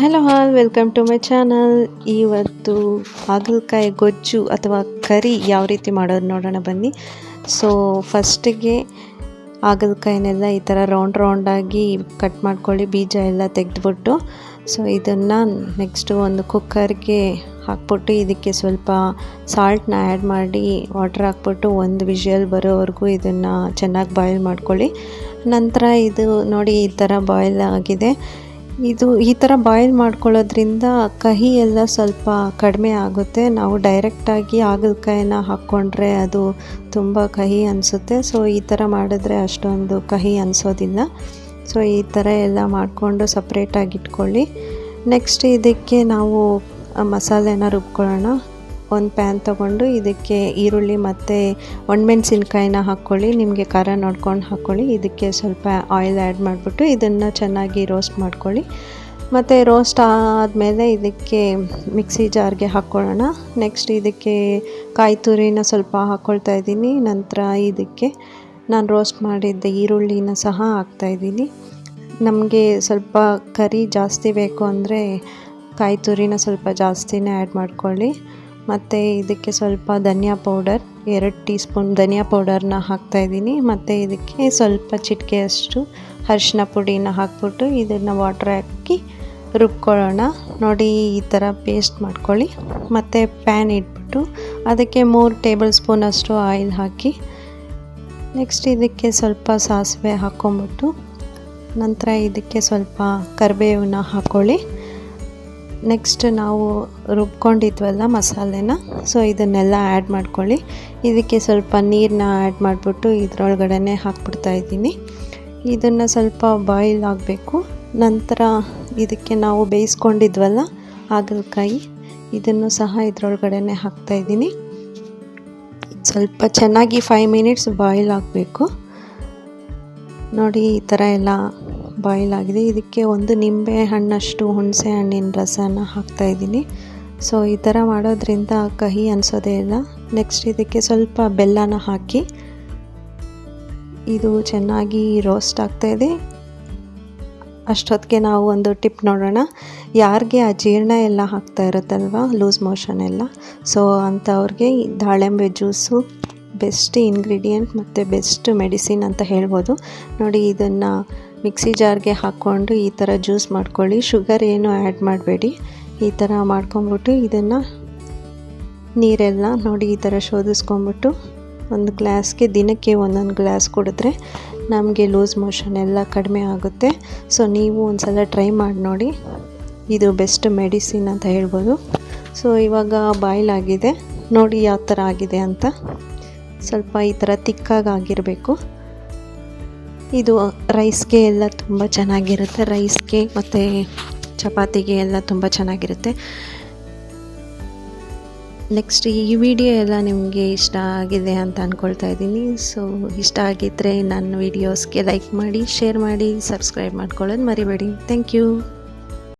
Hello all welcome to my channel ಇವತ್ತು ಹಾಗಲಕಾಯಿ ಗೊಜ್ಜು ಅಥವಾ ಕರಿ ಯಾವ ರೀತಿ ಮಾಡೋದು ನೋಡೋಣ ಬನ್ನಿ. ಸೊ ಫಸ್ಟಿಗೆ ಹಾಗಲಕಾಯಿನೆಲ್ಲ ಈ ಥರ ರೌಂಡ್ ರೌಂಡಾಗಿ ಕಟ್ ಮಾಡ್ಕೊಳ್ಳಿ, ಬೀಜ ಎಲ್ಲ ತೆಗೆದ್ಬಿಟ್ಟು. ಸೊ ಇದನ್ನು ನೆಕ್ಸ್ಟು ಒಂದು ಕುಕ್ಕರ್ಗೆ ಹಾಕ್ಬಿಟ್ಟು ಇದಕ್ಕೆ ಸ್ವಲ್ಪ ಸಾಲ್ಟ್ನ ಆ್ಯಡ್ ಮಾಡಿ ವಾಟರ್ ಹಾಕ್ಬಿಟ್ಟು ಒಂದು ವಿಷಲ್ ಬರೋವರೆಗೂ ಇದನ್ನು ಚೆನ್ನಾಗಿ ಬಾಯ್ಲ್ ಮಾಡ್ಕೊಳ್ಳಿ. ನಂತರ ಇದು ನೋಡಿ ಈ ಥರ ಬಾಯ್ಲ್ ಆಗಿದೆ. ಇದು ಈ ಥರ ಬಾಯ್ಲ್ ಮಾಡ್ಕೊಳ್ಳೋದ್ರಿಂದ ಕಹಿ ಎಲ್ಲ ಸ್ವಲ್ಪ ಕಡಿಮೆ ಆಗುತ್ತೆ. ನಾವು ಡೈರೆಕ್ಟಾಗಿ ಹಾಗಲಕಾಯಿನ ಹಾಕ್ಕೊಂಡ್ರೆ ಅದು ತುಂಬ ಕಹಿ ಅನಿಸುತ್ತೆ. ಸೊ ಈ ಥರ ಮಾಡಿದ್ರೆ ಅಷ್ಟೊಂದು ಕಹಿ ಅನಿಸೋದಿಲ್ಲ. ಸೊ ಈ ಥರ ಎಲ್ಲ ಮಾಡಿಕೊಂಡು ಸಪ್ರೇಟಾಗಿ ಇಟ್ಕೊಳ್ಳಿ. ನೆಕ್ಸ್ಟ್ ಇದಕ್ಕೆ ನಾವು ಮಸಾಲೆನ ರುಬ್ಕೊಳ್ಳೋಣ. ಒಂದು ಪ್ಯಾನ್ ತೊಗೊಂಡು ಇದಕ್ಕೆ ಈರುಳ್ಳಿ ಮತ್ತು ಒಣಮೆಣಸಿನ್ಕಾಯಿನ ಹಾಕ್ಕೊಳ್ಳಿ. ನಿಮಗೆ ಖಾರ ನೋಡ್ಕೊಂಡು ಹಾಕ್ಕೊಳ್ಳಿ. ಇದಕ್ಕೆ ಸ್ವಲ್ಪ ಆಯಿಲ್ ಆ್ಯಡ್ ಮಾಡಿಬಿಟ್ಟು ಇದನ್ನು ಚೆನ್ನಾಗಿ ರೋಸ್ಟ್ ಮಾಡ್ಕೊಳ್ಳಿ. ಮತ್ತು ರೋಸ್ಟ್ ಆದಮೇಲೆ ಇದಕ್ಕೆ ಮಿಕ್ಸಿ ಜಾರ್ಗೆ ಹಾಕ್ಕೊಳ್ಳೋಣ. ನೆಕ್ಸ್ಟ್ ಇದಕ್ಕೆ ಕಾಯಿ ತುರಿನ ಸ್ವಲ್ಪ ಹಾಕ್ಕೊಳ್ತಾ ಇದ್ದೀನಿ. ನಂತರ ಇದಕ್ಕೆ ನಾನು ರೋಸ್ಟ್ ಮಾಡಿದ್ದ ಈರುಳ್ಳಿನ ಸಹ ಹಾಕ್ತಾಯಿದ್ದೀನಿ ನಮಗೆ ಸ್ವಲ್ಪ ಕರಿ ಜಾಸ್ತಿ ಬೇಕು ಅಂದರೆ ಕಾಯಿ ತುರಿನ ಸ್ವಲ್ಪ ಜಾಸ್ತಿನೇ ಆ್ಯಡ್ ಮಾಡ್ಕೊಳ್ಳಿ. ಮತ್ತು ಇದಕ್ಕೆ ಸ್ವಲ್ಪ ಧನಿಯಾ ಪೌಡರ್, ಎರಡು ಟೀ ಸ್ಪೂನ್ ಧನಿಯಾ ಪೌಡರ್ನ ಹಾಕ್ತಾಯಿದ್ದೀನಿ ಮತ್ತು ಇದಕ್ಕೆ ಸ್ವಲ್ಪ ಚಿಟಿಕೆಯಷ್ಟು ಅರಿಶಿನ ಪುಡಿನ ಹಾಕ್ಬಿಟ್ಟು ಇದನ್ನು ವಾಟ್ರ್ ಹಾಕಿ ರುಬ್ಕೊಳ್ಳೋಣ. ನೋಡಿ, ಈ ಥರ ಪೇಸ್ಟ್ ಮಾಡ್ಕೊಳ್ಳಿ. ಮತ್ತು ಪ್ಯಾನ್ ಇಟ್ಬಿಟ್ಟು ಅದಕ್ಕೆ ಮೂರು ಟೇಬಲ್ ಸ್ಪೂನಷ್ಟು ಆಯಿಲ್ ಹಾಕಿ ನೆಕ್ಸ್ಟ್ ಇದಕ್ಕೆ ಸ್ವಲ್ಪ ಸಾಸಿವೆ ಹಾಕ್ಕೊಂಬಿಟ್ಟು ನಂತರ ಇದಕ್ಕೆ ಸ್ವಲ್ಪ ಕರಿಬೇವನ್ನ ಹಾಕ್ಕೊಳ್ಳಿ. ನೆಕ್ಸ್ಟ್ ನಾವು ರುಬ್ಕೊಂಡಿದ್ವಲ್ಲ ಮಸಾಲೆನ ಸೊ ಇದನ್ನೆಲ್ಲ ಆ್ಯಡ್ ಮಾಡ್ಕೊಳ್ಳಿ. ಇದಕ್ಕೆ ಸ್ವಲ್ಪ ನೀರನ್ನ ಆ್ಯಡ್ ಮಾಡಿಬಿಟ್ಟು ಇದರೊಳಗಡೆ ಹಾಕ್ಬಿಡ್ತಾ ಇದ್ದೀನಿ. ಇದನ್ನು ಸ್ವಲ್ಪ ಬಾಯ್ಲ್ ಆಗಬೇಕು. ನಂತರ ಇದಕ್ಕೆ ನಾವು ಬೇಯಿಸ್ಕೊಂಡಿದ್ವಲ್ಲ ಹಾಗಲಕಾಯಿ, ಇದನ್ನು ಸಹ ಇದರೊಳಗಡೆ ಹಾಕ್ತಾಯಿದ್ದೀನಿ ಸ್ವಲ್ಪ ಚೆನ್ನಾಗಿ ಫೈವ್ ಮಿನಿಟ್ಸ್ ಬಾಯ್ಲ್ ಆಗಬೇಕು. ನೋಡಿ, ಈ ಥರ ಎಲ್ಲ ಬಾಯ್ಲ್ ಆಗಿದೆ ಇದಕ್ಕೆ ಒಂದು ನಿಂಬೆ ಹಣ್ಣಷ್ಟು, ಹುಣಸೆ ಹಣ್ಣಿನ ರಸನ ಹಾಕ್ತಾಯಿದ್ದೀನಿ ಸೊ, ಈ ಥರ ಮಾಡೋದ್ರಿಂದ ಕಹಿ ಅನಿಸೋದೇ ಇಲ್ಲ. ನೆಕ್ಸ್ಟ್ ಇದಕ್ಕೆ ಸ್ವಲ್ಪ ಬೆಲ್ಲನ ಹಾಕಿ, ಇದು ಚೆನ್ನಾಗಿ ರೋಸ್ಟ್ ಆಗ್ತಾಯಿದೆ ಅಷ್ಟೊತ್ತಿಗೆ ನಾವು ಒಂದು ಟಿಪ್ ನೋಡೋಣ. ಯಾರಿಗೆ ಅಜೀರ್ಣ ಎಲ್ಲ ಹಾಕ್ತಾ ಇರುತ್ತಲ್ವ ಲೂಸ್ ಮೋಷನ್ ಎಲ್ಲ? ಸೊ ಅಂಥವ್ರಿಗೆ ದಾಳಿಂಬೆ ಜ್ಯೂಸು ಬೆಸ್ಟ್ ಇಂಗ್ರೀಡಿಯೆಂಟ್ ಮತ್ತು ಬೆಸ್ಟ್ ಮೆಡಿಸಿನ್ ಅಂತ ಹೇಳ್ಬೋದು. ನೋಡಿ, ಇದನ್ನು ಮಿಕ್ಸಿ ಜಾರ್ಗೆ ಹಾಕ್ಕೊಂಡು ಈ ಥರ ಜ್ಯೂಸ್ ಮಾಡ್ಕೊಳ್ಳಿ. ಶುಗರ್ ಏನು ಆ್ಯಡ್ ಮಾಡಬೇಡಿ. ಈ ಥರ ಮಾಡ್ಕೊಂಬಿಟ್ಟು ಇದನ್ನು ನೀರೆಲ್ಲ ನೋಡಿ ಈ ಥರ ಶೋಧಿಸ್ಕೊಂಬಿಟ್ಟು ಒಂದು ಗ್ಲಾಸ್ಗೆ ದಿನಕ್ಕೆ ಒಂದೊಂದು ಗ್ಲಾಸ್ ಕುಡಿದ್ರೆ ನಮಗೆ ಲೂಸ್ ಮೋಷನ್ ಎಲ್ಲ ಕಡಿಮೆ ಆಗುತ್ತೆ. ಸೊ, ನೀವು ಒಂದು ಸಲ ಟ್ರೈ ಮಾಡಿ ನೋಡಿ. ಇದು ಬೆಸ್ಟ್ ಮೆಡಿಸಿನ್ ಅಂತ ಹೇಳ್ಬೋದು. ಸೊ, ಇವಾಗ ಬಾಯ್ಲ್ ಆಗಿದೆ. ನೋಡಿ ಯಾವ ಥರ ಆಗಿದೆ ಅಂತ. ಸ್ವಲ್ಪ ಈ ಥರ ತಿಕ್ಕಾಗಿ ಆಗಿರಬೇಕು. ಇದು ರೈಸ್ಗೆ ಎಲ್ಲ ತುಂಬ ಚೆನ್ನಾಗಿರುತ್ತೆ. ರೈಸ್ಗೆ ಮತ್ತು ಚಪಾತಿಗೆ ಎಲ್ಲ ತುಂಬ ಚೆನ್ನಾಗಿರುತ್ತೆ. ನೆಕ್ಸ್ಟ್ ಈ ವಿಡಿಯೋ ಎಲ್ಲ ನಿಮಗೆ ಇಷ್ಟ ಆಗಿದೆ ಅಂತ ಅಂದ್ಕೊಳ್ತಾ ಇದ್ದೀನಿ. ಸೊ ಇಷ್ಟ ಆಗಿದ್ದರೆ ನನ್ನ ವೀಡಿಯೋಸ್ಗೆ ಲೈಕ್ ಮಾಡಿ ಶೇರ್ ಮಾಡಿ ಸಬ್ಸ್ಕ್ರೈಬ್ ಮಾಡ್ಕೊಳ್ಳೋದು ಮರಿಬೇಡಿ. Thank you